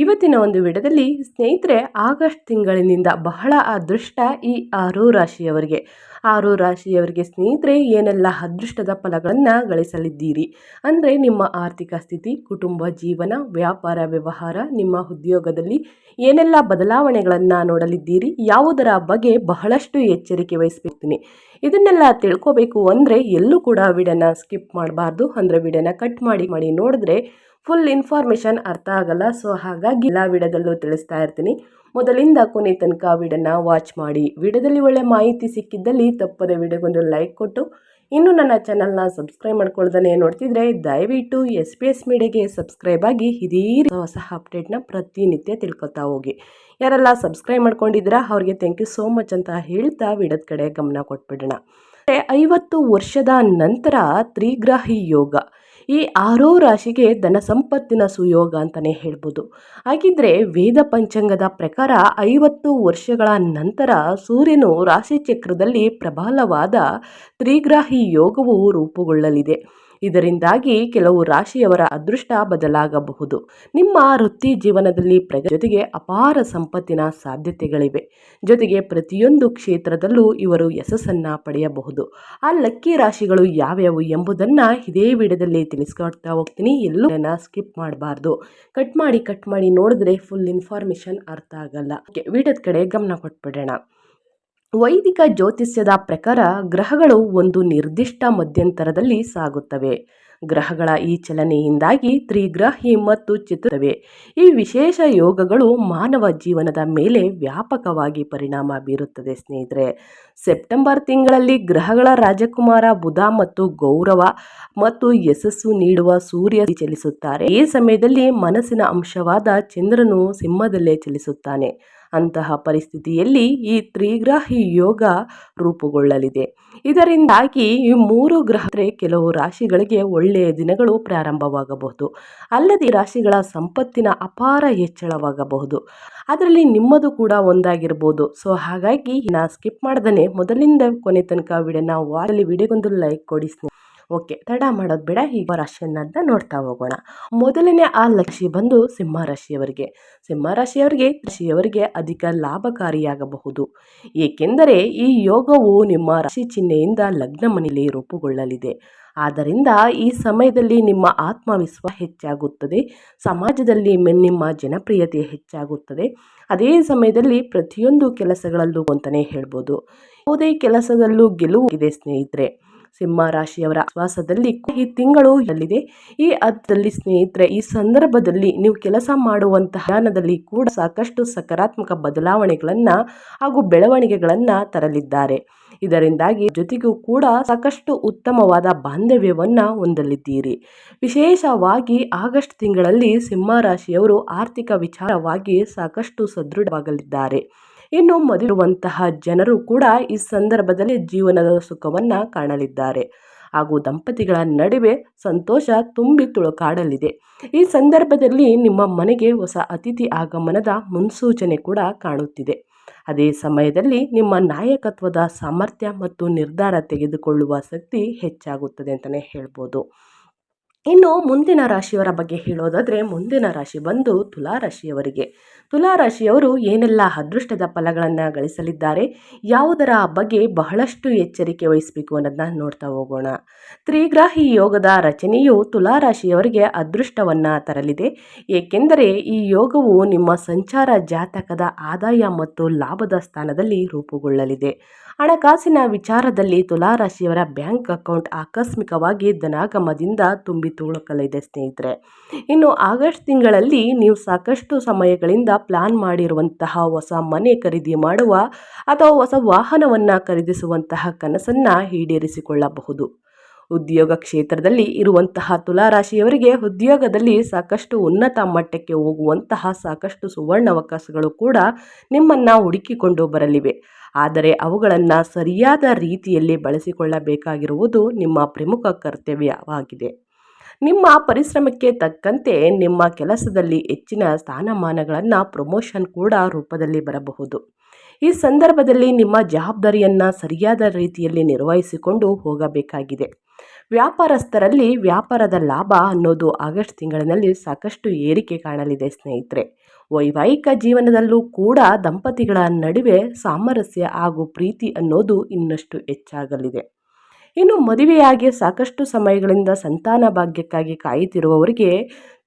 ಇವತ್ತಿನ ಒಂದು ವಿಡದಲ್ಲಿ ಸ್ನೇಹಿತರೆ, ಆಗಸ್ಟ್ ತಿಂಗಳಿನಿಂದ ಬಹಳ ಅದೃಷ್ಟ ಈ ಆರು ರಾಶಿಯವರಿಗೆ. ಆರು ರಾಶಿಯವರಿಗೆ ಸ್ನೇಹಿತರೆ, ಏನೆಲ್ಲ ಅದೃಷ್ಟದ ಫಲಗಳನ್ನು ಗಳಿಸಲಿದ್ದೀರಿ? ಅಂದರೆ ನಿಮ್ಮ ಆರ್ಥಿಕ ಸ್ಥಿತಿ, ಕುಟುಂಬ ಜೀವನ, ವ್ಯಾಪಾರ ವ್ಯವಹಾರ, ನಿಮ್ಮ ಉದ್ಯೋಗದಲ್ಲಿ ಏನೆಲ್ಲ ಬದಲಾವಣೆಗಳನ್ನು ನೋಡಲಿದ್ದೀರಿ? ಯಾವುದರ ಬಗ್ಗೆ ಬಹಳಷ್ಟು ಎಚ್ಚರಿಕೆ ವಹಿಸ್ಬಿಡ್ತೀನಿ ಇದನ್ನೆಲ್ಲ ತಿಳ್ಕೋಬೇಕು ಅಂದರೆ ಎಲ್ಲೂ ಕೂಡ ವಿಡಿಯೋನ ಸ್ಕಿಪ್ ಮಾಡಬಾರ್ದು. ಅಂದರೆ ವಿಡಿಯೋನ ಕಟ್ ಮಾಡಿ ಮಾಡಿ ನೋಡಿದ್ರೆ ಫುಲ್ ಇನ್ಫಾರ್ಮೇಷನ್ ಅರ್ಥ ಆಗಲ್ಲ ಸೊ ಹಾಗಾಗಿ ಎಲ್ಲ ವಿಡಿಯೋದಲ್ಲೂ ತಿಳಿಸ್ತಾ ಇರ್ತೀನಿ. ಮೊದಲಿಂದ ಕೊನೆ ತನಕ ವಿಡಿಯೋನ ವಾಚ್ ಮಾಡಿ. ವಿಡಿಯೋದಲ್ಲಿ ಒಳ್ಳೆ ಮಾಹಿತಿ ಸಿಕ್ಕಿದ್ದಲ್ಲಿ ತಪ್ಪದೆ ವಿಡಿಯೋಗೊಂದು ಲೈಕ್ ಕೊಟ್ಟು. ಇನ್ನು ನನ್ನ ಚಾನಲ್ನ ಸಬ್ಸ್ಕ್ರೈಬ್ ಮಾಡ್ಕೊಳ್ದೇ ನೋಡ್ತಿದ್ರೆ ದಯವಿಟ್ಟು ಎಸ್ ಪಿ ಎಸ್ ಮೀಡಿಯಾಗೆ ಸಬ್ಸ್ಕ್ರೈಬ್ ಆಗಿ ಇದೇ ಹೊಸ ಅಪ್ಡೇಟ್ನ ಪ್ರತಿನಿತ್ಯ ತಿಳ್ಕೊತಾ ಹೋಗಿ. ಯಾರೆಲ್ಲ ಸಬ್ಸ್ಕ್ರೈಬ್ ಮಾಡ್ಕೊಂಡಿದ್ದೀರಾ ಅವ್ರಿಗೆ ಥ್ಯಾಂಕ್ ಯು ಸೋ ಮಚ್ ಅಂತ ಹೇಳ್ತಾ ವಿಡದ ಕಡೆ ಗಮನ ಕೊಟ್ಬಿಡೋಣ. ಐವತ್ತು ವರ್ಷದ ನಂತರ ತ್ರಿಗ್ರಾಹಿ ಯೋಗ. ಈ ಆರೋ ರಾಶಿಗೆ ಧನ ಸಂಪತ್ತಿನ ಸುಯೋಗ ಅಂತಲೇ ಹೇಳ್ಬೋದು. ಹಾಗಿದ್ರೆ ವೇದ ಪಂಚಾಂಗದ ಪ್ರಕಾರ ಐವತ್ತು ವರ್ಷಗಳ ನಂತರ ಸೂರ್ಯನು ರಾಶಿ ಚಕ್ರದಲ್ಲಿ ಪ್ರಬಲವಾದ ತ್ರಿಗ್ರಾಹಿ ಯೋಗವು ರೂಪುಗೊಳ್ಳಲಿದೆ. ಇದರಿಂದಾಗಿ ಕೆಲವು ರಾಶಿಯವರ ಅದೃಷ್ಟ ಬದಲಾಗಬಹುದು. ನಿಮ್ಮ ವೃತ್ತಿ ಜೀವನದಲ್ಲಿ ಪ್ರಗ ಜೊತೆಗೆ ಅಪಾರ ಸಂಪತ್ತಿನ ಸಾಧ್ಯತೆಗಳಿವೆ. ಜೊತೆಗೆ ಪ್ರತಿಯೊಂದು ಕ್ಷೇತ್ರದಲ್ಲೂ ಇವರು ಯಶಸ್ಸನ್ನು ಪಡೆಯಬಹುದು. ಆ ಲಕ್ಕಿ ರಾಶಿಗಳು ಯಾವ್ಯಾವು ಎಂಬುದನ್ನು ಇದೇ ವಿಡಿಯೋದಲ್ಲಿ ತಿಳಿಸ್ಕೊಡ್ತಾ ಹೋಗ್ತೀನಿ. ಎಲ್ಲೂ ಸ್ಕಿಪ್ ಮಾಡಬಾರ್ದು. ಕಟ್ ಮಾಡಿ ಕಟ್ ಮಾಡಿ ನೋಡಿದ್ರೆ ಫುಲ್ ಇನ್ಫಾರ್ಮೇಷನ್ ಅರ್ಥ ಆಗಲ್ಲ. ವಿಡಿಯೋದ ಕಡೆ ಗಮನ ಕೊಟ್ಬಿಡೋಣ. ವೈದಿಕ ಜ್ಯೋತಿಷ್ಯದ ಪ್ರಕಾರ ಗ್ರಹಗಳು ಒಂದು ನಿರ್ದಿಷ್ಟ ಮಧ್ಯಂತರದಲ್ಲಿ ಸಾಗುತ್ತವೆ. ಗ್ರಹಗಳ ಈ ಚಲನೆಯಿಂದಾಗಿ ತ್ರಿಗ್ರಹಿ ಮತ್ತು ಚಿತ್ರವೆ ಈ ವಿಶೇಷ ಯೋಗಗಳು ಮಾನವ ಜೀವನದ ಮೇಲೆ ವ್ಯಾಪಕವಾಗಿ ಪರಿಣಾಮ ಬೀರುತ್ತದೆ ಸ್ನೇಹಿತರೆ. ಸೆಪ್ಟೆಂಬರ್ ತಿಂಗಳಲ್ಲಿ ಗ್ರಹಗಳ ರಾಜಕುಮಾರ ಬುಧ ಮತ್ತು ಗೌರವ ಮತ್ತು ಯಶಸ್ಸು ನೀಡುವ ಸೂರ್ಯ ಚಲಿಸುತ್ತಾರೆ. ಈ ಸಮಯದಲ್ಲಿ ಮನಸ್ಸಿನ ಅಂಶವಾದ ಚಂದ್ರನು ಸಿಂಹದಲ್ಲೇ ಚಲಿಸುತ್ತಾನೆ. ಅಂತಹ ಪರಿಸ್ಥಿತಿಯಲ್ಲಿ ಈ ತ್ರಿಗ್ರಾಹಿ ಯೋಗ ರೂಪುಗೊಳ್ಳಲಿದೆ. ಇದರಿಂದಾಗಿ ಈ ಮೂರು ಗ್ರಹ ಕೆಲವು ರಾಶಿಗಳಿಗೆ ಒಳ್ಳೆಯ ದಿನಗಳು ಪ್ರಾರಂಭವಾಗಬಹುದು. ಅಲ್ಲದೆ ರಾಶಿಗಳ ಸಂಪತ್ತಿನ ಅಪಾರ ಹೆಚ್ಚಳವಾಗಬಹುದು. ಅದರಲ್ಲಿ ನಿಮ್ಮದು ಕೂಡ ಒಂದಾಗಿರ್ಬೋದು. ಸೊ ಹಾಗಾಗಿ ನಾ ಸ್ಕಿಪ್ ಮಾಡ್ದೇ ಮೊದಲಿಂದ ಕೊನೆ ತನಕ ವಿಡಿಯೋನ ವಾರಲ್ಲಿ ವಿಡಿಯೋಗೊಂದು ಲೈಕ್ ಕೊಡಿ ಓಕೆ, ತಡ ಮಾಡೋದು ಬೇಡ ಈಗ ರಾಶಿಯನ್ನ ನೋಡ್ತಾ ಹೋಗೋಣ. ಮೊದಲನೇ ಆ ಲಕ್ಷಿ ಬಂದು ಸಿಂಹ ರಾಶಿಯವರಿಗೆ. ಸಿಂಹ ರಾಶಿಯವರಿಗೆ ರಾಶಿಯವರಿಗೆ ಅಧಿಕ ಲಾಭಕಾರಿಯಾಗಬಹುದು. ಏಕೆಂದರೆ ಈ ಯೋಗವು ನಿಮ್ಮ ರಾಶಿ ಚಿಹ್ನೆಯಿಂದ ಲಗ್ನ ಮನೆಯಲ್ಲಿ ರೂಪುಗೊಳ್ಳಲಿದೆ. ಆದ್ದರಿಂದ ಈ ಸಮಯದಲ್ಲಿ ನಿಮ್ಮ ಆತ್ಮವಿಶ್ವಾಸ ಹೆಚ್ಚಾಗುತ್ತದೆ. ಸಮಾಜದಲ್ಲಿ ನಿಮ್ಮ ಜನಪ್ರಿಯತೆ ಹೆಚ್ಚಾಗುತ್ತದೆ. ಅದೇ ಸಮಯದಲ್ಲಿ ಪ್ರತಿಯೊಂದು ಕೆಲಸಗಳಲ್ಲೂ ಅಂತಲೇ ಹೇಳ್ಬೋದು. ಯಾವುದೇ ಕೆಲಸದಲ್ಲೂ ಗೆಲುವು ಇದೆ ಸ್ನೇಹಿತರೆ. ಸಿಂಹ ರಾಶಿಯವರ ವಾಸದಲ್ಲಿ ಈ ತಿಂಗಳು ಎಲ್ಲಿದೆ ಈ ಅದರಲ್ಲಿ ಸ್ನೇಹಿತರೆ, ಈ ಸಂದರ್ಭದಲ್ಲಿ ನೀವು ಕೆಲಸ ಮಾಡುವಂತಹ ಜ್ಞಾನದಲ್ಲಿ ಕೂಡ ಸಾಕಷ್ಟು ಸಕಾರಾತ್ಮಕ ಬದಲಾವಣೆಗಳನ್ನು ಹಾಗೂ ಬೆಳವಣಿಗೆಗಳನ್ನು ತರಲಿದ್ದಾರೆ. ಇದರಿಂದಾಗಿ ಜೊತೆಗೂ ಕೂಡ ಸಾಕಷ್ಟು ಉತ್ತಮವಾದ ಬಾಂಧವ್ಯವನ್ನ ಹೊಂದಲಿದ್ದೀರಿ. ವಿಶೇಷವಾಗಿ ಆಗಸ್ಟ್ ತಿಂಗಳಲ್ಲಿ ಸಿಂಹ ರಾಶಿಯವರು ಆರ್ಥಿಕ ವಿಚಾರವಾಗಿ ಸಾಕಷ್ಟು ಸದೃಢವಾಗಲಿದ್ದಾರೆ ಇನ್ನು ಮದುವಂತಹ ಜನರು ಕೂಡ ಈ ಸಂದರ್ಭದಲ್ಲಿ ಜೀವನದ ಸುಖವನ್ನು ಕಾಣಲಿದ್ದಾರೆ. ಹಾಗೂ ದಂಪತಿಗಳ ನಡುವೆ ಸಂತೋಷ ತುಂಬಿ ತುಳುಕಾಡಲಿದೆ. ಈ ಸಂದರ್ಭದಲ್ಲಿ ನಿಮ್ಮ ಮನೆಗೆ ಹೊಸ ಅತಿಥಿ ಆಗಮನದ ಮುನ್ಸೂಚನೆ ಕೂಡ ಕಾಣುತ್ತಿದೆ. ಅದೇ ಸಮಯದಲ್ಲಿ ನಿಮ್ಮ ನಾಯಕತ್ವದ ಸಾಮರ್ಥ್ಯ ಮತ್ತು ನಿರ್ಧಾರ ತೆಗೆದುಕೊಳ್ಳುವ ಶಕ್ತಿ ಹೆಚ್ಚಾಗುತ್ತದೆ ಅಂತಲೇ ಹೇಳ್ಬೋದು. ಇನ್ನು ಮುಂದಿನ ರಾಶಿಯವರ ಬಗ್ಗೆ ಹೇಳೋದಾದರೆ ಮುಂದಿನ ರಾಶಿ ಬಂದು ತುಲಾ ರಾಶಿಯವರಿಗೆ. ತುಲಾ ರಾಶಿಯವರು ಏನೆಲ್ಲ ಅದೃಷ್ಟದ ಫಲಗಳನ್ನು ಗಳಿಸಲಿದ್ದಾರೆ, ಯಾವುದರ ಬಗ್ಗೆ ಬಹಳಷ್ಟು ಎಚ್ಚರಿಕೆ ವಹಿಸಬೇಕು ಅನ್ನೋದನ್ನ ನೋಡ್ತಾ ಹೋಗೋಣ. ತ್ರಿಗ್ರಾಹಿ ಯೋಗದ ರಚನೆಯು ತುಲಾ ರಾಶಿಯವರಿಗೆ ಅದೃಷ್ಟವನ್ನು ತರಲಿದೆ, ಏಕೆಂದರೆ ಈ ಯೋಗವು ನಿಮ್ಮ ಸಂಚಾರ ಜಾತಕದ ಆದಾಯ ಮತ್ತು ಲಾಭದ ಸ್ಥಾನದಲ್ಲಿ ರೂಪುಗೊಳ್ಳಲಿದೆ. ಹಣಕಾಸಿನ ವಿಚಾರದಲ್ಲಿ ತುಲಾರಾಶಿಯವರ ಬ್ಯಾಂಕ್ ಅಕೌಂಟ್ ಆಕಸ್ಮಿಕವಾಗಿ ಧನಾಗಮದಿಂದ ತುಂಬಿ ತುಳುಕಲಿದೆ ಸ್ನೇಹಿತರೆ. ಇನ್ನು ಆಗಸ್ಟ್ ತಿಂಗಳಲ್ಲಿ ನೀವು ಸಾಕಷ್ಟು ಸಮಯಗಳಿಂದ ಪ್ಲಾನ್ ಮಾಡಿರುವಂತಹ ಹೊಸ ಮನೆ ಖರೀದಿ ಮಾಡುವ ಅಥವಾ ಹೊಸ ವಾಹನವನ್ನು ಖರೀದಿಸುವಂತಹ ಕನಸನ್ನು ಈಡೇರಿಸಿಕೊಳ್ಳಬಹುದು. ಉದ್ಯೋಗ ಕ್ಷೇತ್ರದಲ್ಲಿ ಇರುವಂತಹ ತುಲಾರಾಶಿಯವರಿಗೆ ಉದ್ಯೋಗದಲ್ಲಿ ಸಾಕಷ್ಟು ಉನ್ನತ ಮಟ್ಟಕ್ಕೆ ಹೋಗುವಂತಹ ಸಾಕಷ್ಟು ಸುವರ್ಣಾವಕಾಶಗಳು ಕೂಡ ನಿಮ್ಮನ್ನು ಹುಡುಕಿಕೊಂಡು ಬರಲಿವೆ. ಆದರೆ ಅವುಗಳನ್ನು ಸರಿಯಾದ ರೀತಿಯಲ್ಲಿ ಬಳಸಿಕೊಳ್ಳಬೇಕಾಗಿರುವುದು ನಿಮ್ಮ ಪ್ರಮುಖ ಕರ್ತವ್ಯವಾಗಿದೆ. ನಿಮ್ಮ ಪರಿಶ್ರಮಕ್ಕೆ ತಕ್ಕಂತೆ ನಿಮ್ಮ ಕೆಲಸದಲ್ಲಿ ಹೆಚ್ಚಿನ ಸ್ಥಾನಮಾನಗಳನ್ನು ಪ್ರಮೋಷನ್ ಕೂಡ ರೂಪದಲ್ಲಿ ಬರಬಹುದು. ಈ ಸಂದರ್ಭದಲ್ಲಿ ನಿಮ್ಮ ಜವಾಬ್ದಾರಿಯನ್ನು ಸರಿಯಾದ ರೀತಿಯಲ್ಲಿ ನಿರ್ವಹಿಸಿಕೊಂಡು ಹೋಗಬೇಕಾಗಿದೆ. ವ್ಯಾಪಾರಸ್ಥರಲ್ಲಿ ವ್ಯಾಪಾರದ ಲಾಭ ಅನ್ನೋದು ಆಗಸ್ಟ್ ತಿಂಗಳಿನಲ್ಲಿ ಸಾಕಷ್ಟು ಏರಿಕೆ ಕಾಣಲಿದೆ ಸ್ನೇಹಿತರೆ. ವೈವಾಹಿಕ ಜೀವನದಲ್ಲೂ ಕೂಡ ದಂಪತಿಗಳ ನಡುವೆ ಸಾಮರಸ್ಯ ಹಾಗೂ ಪ್ರೀತಿ ಅನ್ನೋದು ಇನ್ನಷ್ಟು ಹೆಚ್ಚಾಗಲಿದೆ. ಇನ್ನು ಮದುವೆಯಾಗಿ ಸಾಕಷ್ಟು ಸಮಯಗಳಿಂದ ಸಂತಾನ ಭಾಗ್ಯಕ್ಕಾಗಿ ಕಾಯುತ್ತಿರುವವರಿಗೆ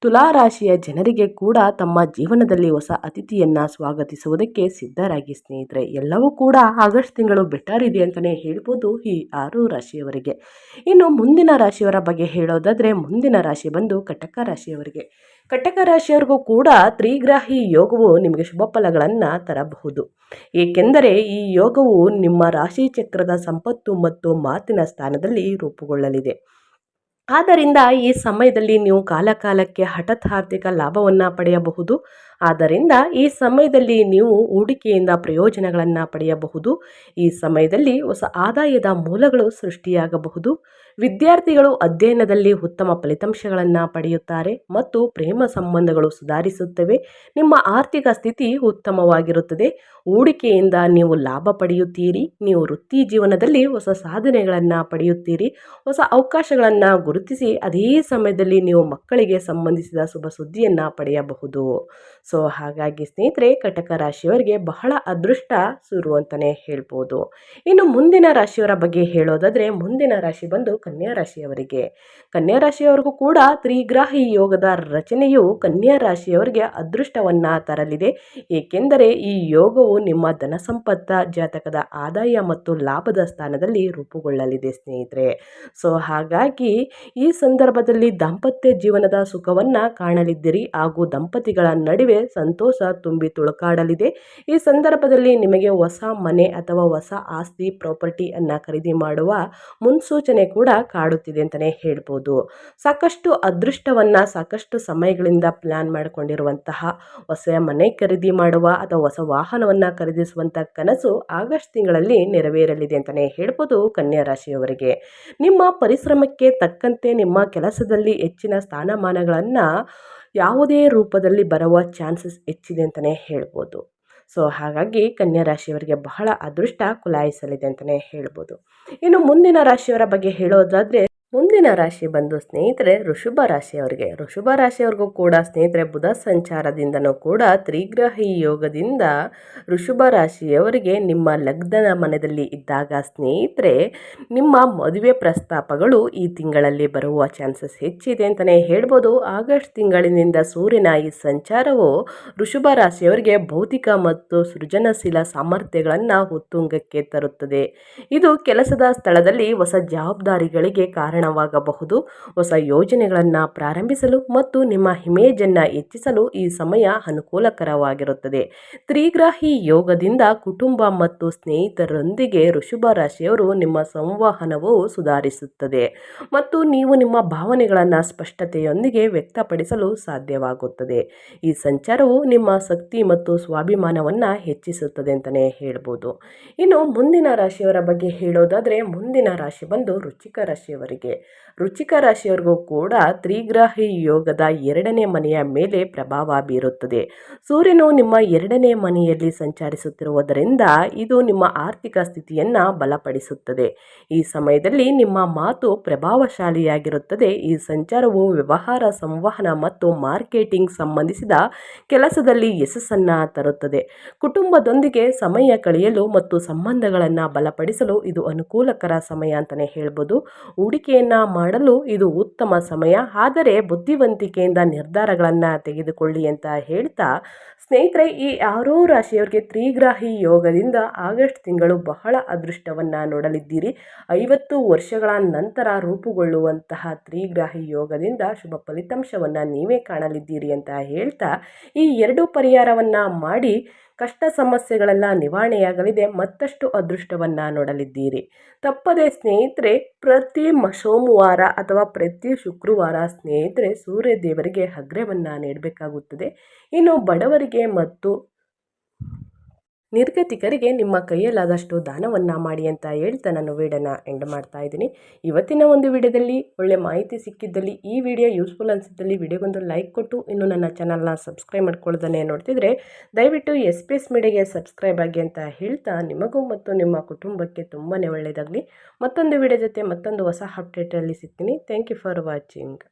ತುಲಾರಾಶಿಯ ಜನರಿಗೆ ಕೂಡ ತಮ್ಮ ಜೀವನದಲ್ಲಿ ಹೊಸ ಅತಿಥಿಯನ್ನು ಸ್ವಾಗತಿಸುವುದಕ್ಕೆ ಸಿದ್ಧರಾಗಿ ಸ್ನೇಹಿತರೆ, ಎಲ್ಲವೂ ಕೂಡ ಆಗಸ್ಟ್ ತಿಂಗಳು ಬೆಟರ್ ಅಂತಲೇ ಹೇಳ್ಬೋದು ಈ ಆರು ರಾಶಿಯವರಿಗೆ. ಇನ್ನು ಮುಂದಿನ ರಾಶಿಯವರ ಬಗ್ಗೆ ಹೇಳೋದಾದರೆ, ಮುಂದಿನ ರಾಶಿ ಬಂದು ಕಟಕ ರಾಶಿಯವರಿಗೆ. ಕಟಕ ರಾಶಿಯವರಿಗೂ ಕೂಡ ತ್ರಿಗ್ರಾಹಿ ಯೋಗವು ನಿಮಗೆ ಶುಭ ಫಲಗಳನ್ನು ತರಬಹುದು. ಏಕೆಂದರೆ ಈ ಯೋಗವು ನಿಮ್ಮ ರಾಶಿ ಚಕ್ರದ ಸಂಪತ್ತು ಮತ್ತು ಮಾತಿನ ಸ್ಥಾನದಲ್ಲಿ ರೂಪುಗೊಳ್ಳಲಿದೆ. ಆದ್ದರಿಂದ ಈ ಸಮಯದಲ್ಲಿ ನೀವು ಕಾಲಕಾಲಕ್ಕೆ ಹಠಾತ್ ಆರ್ಥಿಕ ಲಾಭವನ್ನು ಪಡೆಯಬಹುದು. ಆದ್ದರಿಂದ ಈ ಸಮಯದಲ್ಲಿ ನೀವು ಹೂಡಿಕೆಯಿಂದ ಪ್ರಯೋಜನಗಳನ್ನು ಪಡೆಯಬಹುದು. ಈ ಸಮಯದಲ್ಲಿ ಹೊಸ ಆದಾಯದ ಮೂಲಗಳು ಸೃಷ್ಟಿಯಾಗಬಹುದು. ವಿದ್ಯಾರ್ಥಿಗಳು ಅಧ್ಯಯನದಲ್ಲಿ ಉತ್ತಮ ಫಲಿತಾಂಶಗಳನ್ನು ಪಡೆಯುತ್ತಾರೆ ಮತ್ತು ಪ್ರೇಮ ಸಂಬಂಧಗಳು ಸುಧಾರಿಸುತ್ತವೆ. ನಿಮ್ಮ ಆರ್ಥಿಕ ಸ್ಥಿತಿ ಉತ್ತಮವಾಗಿರುತ್ತದೆ. ಹೂಡಿಕೆಯಿಂದ ನೀವು ಲಾಭ ಪಡೆಯುತ್ತೀರಿ. ನೀವು ವೃತ್ತಿ ಜೀವನದಲ್ಲಿ ಹೊಸ ಸಾಧನೆಗಳನ್ನು ಪಡೆಯುತ್ತೀರಿ. ಹೊಸ ಅವಕಾಶಗಳನ್ನು ಗುರುತಿಸಿ ಅದೇ ಸಮಯದಲ್ಲಿ ನೀವು ಮಕ್ಕಳಿಗೆ ಸಂಬಂಧಿಸಿದ ಶುಭ ಸುದ್ದಿಯನ್ನು ಪಡೆಯಬಹುದು. ಸೊ, ಹಾಗಾಗಿ ಸ್ನೇಹಿತರೆ, ಕಟಕ ರಾಶಿಯವರಿಗೆ ಬಹಳ ಅದೃಷ್ಟ ಶುರು ಅಂತಲೇ ಹೇಳ್ಬೋದು. ಇನ್ನು ಮುಂದಿನ ರಾಶಿಯವರ ಬಗ್ಗೆ ಹೇಳೋದಾದರೆ, ಮುಂದಿನ ರಾಶಿ ಬಂದು ಕನ್ಯಾ ರಾಶಿಯವರಿಗೆ ಕನ್ಯಾ ರಾಶಿಯವರಿಗೂ ಕೂಡ ತ್ರಿಗ್ರಾಹಿ ಯೋಗದ ರಚನೆಯು ಕನ್ಯಾ ರಾಶಿಯವರಿಗೆ ಅದೃಷ್ಟವನ್ನು ತರಲಿದೆ. ಏಕೆಂದರೆ ಈ ಯೋಗವು ನಿಮ್ಮ ಧನ ಸಂಪತ್ತ ಜಾತಕದ ಆದಾಯ ಮತ್ತು ಲಾಭದ ಸ್ಥಾನದಲ್ಲಿ ರೂಪುಗೊಳ್ಳಲಿದೆ ಸ್ನೇಹಿತರೆ. ಸೊ, ಹಾಗಾಗಿ ಈ ಸಂದರ್ಭದಲ್ಲಿ ದಾಂಪತ್ಯ ಜೀವನದ ಸುಖವನ್ನು ಕಾಣಲಿದ್ದೀರಿ ಹಾಗೂ ದಂಪತಿಗಳ ನಡುವೆ ಸಂತೋಷ ತುಂಬಿ ತುಳುಕಾಡಲಿದೆ. ಈ ಸಂದರ್ಭದಲ್ಲಿ ನಿಮಗೆ ಹೊಸ ಮನೆ ಅಥವಾ ಹೊಸ ಆಸ್ತಿ ಪ್ರಾಪರ್ಟಿಯನ್ನು ಖರೀದಿ ಮಾಡುವ ಮುನ್ಸೂಚನೆ ಕೂಡ ಕಾಡುತ್ತಿದೆ ಅಂತಲೇ ಹೇಳ್ಬೋದು. ಸಾಕಷ್ಟು ಅದೃಷ್ಟವನ್ನು, ಸಾಕಷ್ಟು ಸಮಯಗಳಿಂದ ಪ್ಲ್ಯಾನ್ ಮಾಡಿಕೊಂಡಿರುವಂತಹ ಹೊಸ ಮನೆ ಖರೀದಿ ಮಾಡುವ ಅಥವಾ ಹೊಸ ವಾಹನವನ್ನು ಖರೀದಿಸುವಂಥ ಕನಸು ಆಗಸ್ಟ್ ತಿಂಗಳಲ್ಲಿ ನೆರವೇರಲಿದೆ ಅಂತಲೇ ಹೇಳ್ಬೋದು ಕನ್ಯಾ ರಾಶಿಯವರಿಗೆ. ನಿಮ್ಮ ಪರಿಶ್ರಮಕ್ಕೆ ತಕ್ಕಂತೆ ನಿಮ್ಮ ಕೆಲಸದಲ್ಲಿ ಹೆಚ್ಚಿನ ಸ್ಥಾನಮಾನಗಳನ್ನು ಯಾವುದೇ ರೂಪದಲ್ಲಿ ಬರುವ ಚಾನ್ಸಸ್ ಹೆಚ್ಚಿದೆ ಅಂತಲೇ ಹೇಳ್ಬೋದು. ಸೊ ಹಾಗಾಗಿ ಕನ್ಯಾ ರಾಶಿಯವರಿಗೆ ಬಹಳ ಅದೃಷ್ಟ ಕುಲಾಯಿಸಲಿದೆ ಅಂತಲೇ ಹೇಳ್ಬೋದು. ಇನ್ನು ಮುಂದಿನ ರಾಶಿಯವರ ಬಗ್ಗೆ ಹೇಳೋದಾದರೆ ಮುಂದಿನ ರಾಶಿ ಬಂದು ಸ್ನೇಹಿತರೆ ಋಷಭ ರಾಶಿಯವರಿಗೆ. ಋಷಭ ರಾಶಿಯವ್ರಿಗೂ ಕೂಡ ಸ್ನೇಹಿತರೆ ಬುಧ ಸಂಚಾರದಿಂದನೂ ಕೂಡ ತ್ರಿಗ್ರಹಿ ಯೋಗದಿಂದ ಋಷಭ ರಾಶಿಯವರಿಗೆ ನಿಮ್ಮ ಲಗ್ನ ಮನೆಯಲ್ಲಿ ಇದ್ದಾಗ ಸ್ನೇಹಿತರೆ ನಿಮ್ಮ ಮದುವೆ ಪ್ರಸ್ತಾಪಗಳು ಈ ತಿಂಗಳಲ್ಲಿ ಬರುವ ಚಾನ್ಸಸ್ ಹೆಚ್ಚಿದೆ ಅಂತಲೇ ಹೇಳ್ಬೋದು. ಆಗಸ್ಟ್ ತಿಂಗಳಿನಿಂದ ಸೂರ್ಯನ ಈ ಸಂಚಾರವು ಋಷಭ ರಾಶಿಯವರಿಗೆ ಭೌತಿಕ ಮತ್ತು ಸೃಜನಶೀಲ ಸಾಮರ್ಥ್ಯಗಳನ್ನು ಉತ್ತುಂಗಕ್ಕೆ ತರುತ್ತದೆ. ಇದು ಕೆಲಸದ ಸ್ಥಳದಲ್ಲಿ ಹೊಸ ಜವಾಬ್ದಾರಿಗಳಿಗೆ ಕಾರಣ ಕಾರಣವಾಗಬಹುದು ಹೊಸ ಯೋಜನೆಗಳನ್ನು ಪ್ರಾರಂಭಿಸಲು ಮತ್ತು ನಿಮ್ಮ ಇಮೇಜನ್ನು ಹೆಚ್ಚಿಸಲು ಈ ಸಮಯ ಅನುಕೂಲಕರವಾಗಿರುತ್ತದೆ. ತ್ರಿಗ್ರಾಹಿ ಯೋಗದಿಂದ ಕುಟುಂಬ ಮತ್ತು ಸ್ನೇಹಿತರೊಂದಿಗೆ ಋಷಭ ರಾಶಿಯವರು ನಿಮ್ಮ ಸಂವಹನವು ಸುಧಾರಿಸುತ್ತದೆ ಮತ್ತು ನೀವು ನಿಮ್ಮ ಭಾವನೆಗಳನ್ನು ಸ್ಪಷ್ಟತೆಯೊಂದಿಗೆ ವ್ಯಕ್ತಪಡಿಸಲು ಸಾಧ್ಯವಾಗುತ್ತದೆ. ಈ ಸಂಚಾರವು ನಿಮ್ಮ ಶಕ್ತಿ ಮತ್ತು ಸ್ವಾಭಿಮಾನವನ್ನು ಹೆಚ್ಚಿಸುತ್ತದೆ ಅಂತಲೇ ಹೇಳ್ಬೋದು. ಇನ್ನು ಮುಂದಿನ ರಾಶಿಯವರ ಬಗ್ಗೆ ಹೇಳೋದಾದರೆ ಮುಂದಿನ ರಾಶಿ ಬಂದು ರುಚಿಕ ರಾಶಿಯವರಿಗೆ. ರುಚಿಕ ರಾಶಿಯವರಿಗೂ ಕೂಡ ತ್ರಿಗ್ರಾಹಿ ಯೋಗದ ಎರಡನೇ ಮನೆಯ ಮೇಲೆ ಪ್ರಭಾವ ಬೀರುತ್ತದೆ. ಸೂರ್ಯನು ನಿಮ್ಮ ಎರಡನೇ ಮನೆಯಲ್ಲಿ ಸಂಚರಿಸುತ್ತಿರುವುದರಿಂದ ಇದು ನಿಮ್ಮ ಆರ್ಥಿಕ ಸ್ಥಿತಿಯನ್ನು ಬಲಪಡಿಸುತ್ತದೆ. ಈ ಸಮಯದಲ್ಲಿ ನಿಮ್ಮ ಮಾತು ಪ್ರಭಾವಶಾಲಿಯಾಗಿರುತ್ತದೆ. ಈ ಸಂಚಾರವು ವ್ಯವಹಾರ, ಸಂವಹನ ಮತ್ತು ಮಾರ್ಕೆಟಿಂಗ್ ಸಂಬಂಧಿಸಿದ ಕೆಲಸದಲ್ಲಿ ಯಶಸ್ಸನ್ನು ತರುತ್ತದೆ. ಕುಟುಂಬದೊಂದಿಗೆ ಸಮಯ ಕಳೆಯಲು ಮತ್ತು ಸಂಬಂಧಗಳನ್ನು ಬಲಪಡಿಸಲು ಇದು ಅನುಕೂಲಕರ ಸಮಯ ಅಂತಲೇ ಹೇಳ್ಬೋದು. ಹೂಡಿಕೆಯನ್ನು ಮಾಡಲು ಇದು ಉತ್ತಮ ಸಮಯ. ಆದರೆ ಬುದ್ಧಿವಂತಿಕೆಯಿಂದ ನಿರ್ಧಾರಗಳನ್ನು ತೆಗೆದುಕೊಳ್ಳಿ ಅಂತ ಹೇಳ್ತಾ ಸ್ನೇಹಿತರೆ, ಈ ಆರೋ ರಾಶಿಯವರಿಗೆ ತ್ರಿಗ್ರಾಹಿ ಯೋಗದಿಂದ ಆಗಸ್ಟ್ ತಿಂಗಳು ಬಹಳ ಅದೃಷ್ಟವನ್ನು ನೋಡಲಿದ್ದೀರಿ. ಐವತ್ತು ವರ್ಷಗಳ ನಂತರ ರೂಪುಗೊಳ್ಳುವಂತಹ ತ್ರಿಗ್ರಾಹಿ ಯೋಗದಿಂದ ಶುಭ ಫಲಿತಾಂಶವನ್ನು ನೀವೇ ಕಾಣಲಿದ್ದೀರಿ ಅಂತ ಹೇಳ್ತಾ ಈ ಎರಡು ಪರಿಹಾರವನ್ನು ಮಾಡಿ ಕಷ್ಟ ಸಮಸ್ಯೆಗಳೆಲ್ಲ ನಿವಾರಣೆಯಾಗಲಿದೆ. ಮತ್ತಷ್ಟು ಅದೃಷ್ಟವನ್ನು ನೋಡಲಿದ್ದೀರಿ. ತಪ್ಪದೆ ಸ್ನೇಹಿತರೆ, ಪ್ರತಿ ಸೋಮವಾರ ಅಥವಾ ಪ್ರತಿ ಶುಕ್ರವಾರ ಸ್ನೇಹಿತರೆ ಸೂರ್ಯ ದೇವರಿಗೆ ಅಗ್ರವನ್ನು ನೀಡಬೇಕಾಗುತ್ತದೆ. ಇನ್ನು ಬಡವರಿಗೆ ಮತ್ತು ನಿರ್ಗತಿಕರಿಗೆ ನಿಮ್ಮ ಕೈಯಲ್ಲಾದಷ್ಟು ದಾನವನ್ನು ಮಾಡಿ ಅಂತ ಹೇಳ್ತಾ ನಾನು ವಿಡಿಯೋನ ಎಂಡ್ ಮಾಡ್ತಾ ಇದ್ದೀನಿ. ಇವತ್ತಿನ ಒಂದು ವಿಡಿಯೋದಲ್ಲಿ ಒಳ್ಳೆ ಮಾಹಿತಿ ಸಿಕ್ಕಿದ್ದಲ್ಲಿ ಈ ವಿಡಿಯೋ ಯೂಸ್ಫುಲ್ ಅನಿಸಿದ್ದಲ್ಲಿ ವಿಡಿಯೋಗೊಂದು ಲೈಕ್ ಕೊಟ್ಟು ಇನ್ನು ನನ್ನ ಚಾನಲ್ನ ಸಬ್ಸ್ಕ್ರೈಬ್ ಮಾಡ್ಕೊಳ್ದೇ ನೋಡ್ತಿದ್ರೆ ದಯವಿಟ್ಟು ಎಸ್ ಪಿ ಎಸ್ ಮೀಡಿಯಾಗೆ ಸಬ್ಸ್ಕ್ರೈಬ್ ಆಗಿ ಅಂತ ಹೇಳ್ತಾ ನಿಮಗೂ ಮತ್ತು ನಿಮ್ಮ ಕುಟುಂಬಕ್ಕೆ ತುಂಬಾ ಒಳ್ಳೆಯದಾಗಲಿ. ಮತ್ತೊಂದು ವಿಡಿಯೋ ಜೊತೆ ಮತ್ತೊಂದು ಹೊಸ ಅಪ್ಡೇಟಲ್ಲಿ ಸಿಗ್ತೀನಿ. Thank you for watching